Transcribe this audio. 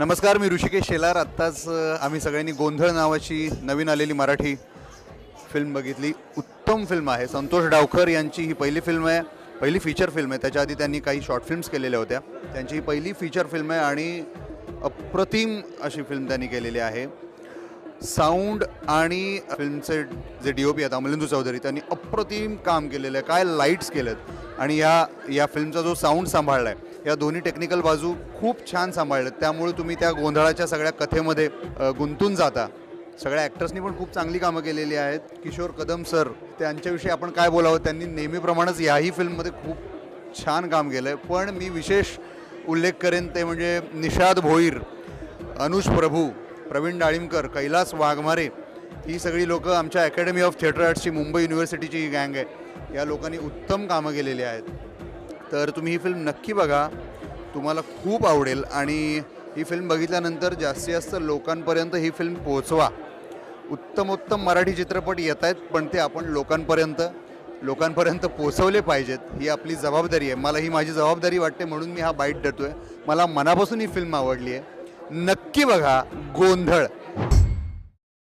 नमस्कार मी ऋषिकेश शेलार. आत्ताच आम्ही सगळ्यांनी गोंधळ नावाची नवीन आलेली मराठी फिल्म बघितली. उत्तम फिल्म आहे. संतोष डावकर यांची ही पहिली फिल्म आहे. पहिली फीचर फिल्म आहे. त्याच्या आधी त्यांनी काही शॉर्ट फिल्म्स केलेल्या होत्या. त्यांची ही पहिली फीचर फिल्म आहे आणि अप्रतिम अशी फिल्म त्यांनी केलेली आहे. साऊंड आणि फिल्मचे जे डी ओ पी आहेत अमलेंदू चौधरी त्यांनी अप्रतिम काम केलेलं आहे. काय लाईट्स केलेत. आणि या या फिल्मचा जो साऊंड सांभाळला आहे या दोन्ही टेक्निकल बाजू खूप छान सांभाळल्यात त्यामुळे तुम्ही त्या गोंधळाच्या सगळ्या कथेमध्ये गुंतून जाता. सगळ्या ॲक्टर्सनी पण खूप चांगली कामं केलेली आहेत. किशोर कदम सर त्यांच्याविषयी आपण काय बोलावं? त्यांनी नेहमीप्रमाणेच याही फिल्ममध्ये खूप छान काम केलं आहे पण मी विशेष उल्लेख करेन ते म्हणजे निषाद भोईर अनुज प्रभू प्रवीण डाळिमकर कैलास वाघमारे. ही सगळी लोकं आमच्या अकॅडमी ऑफ थिएटर आर्ट्सची मुंबई युनिव्हर्सिटीची ही गँग आहे. या लोकांनी उत्तम कामं केलेली आहेत. तर तुम्ही ही फिल्म नक्की बघा. तुम्हाला खूप आवडेल आणि ही फिल्म बघितल्यानंतर जास्तीत जास्त लोकांपर्यंत ही फिल्म पोहोचवा. उत्तमोत्तम मराठी चित्रपट येत आहेत पण ते आपण लोकांपर्यंत लोकांपर्यंत पोचवले पाहिजेत. ही आपली जबाबदारी आहे. मला ही माझी जबाबदारी वाटते म्हणून मी हा बाईट देतोय. मला मनापासून ही फिल्म आवडली आहे. नक्की बघा गोंधळ.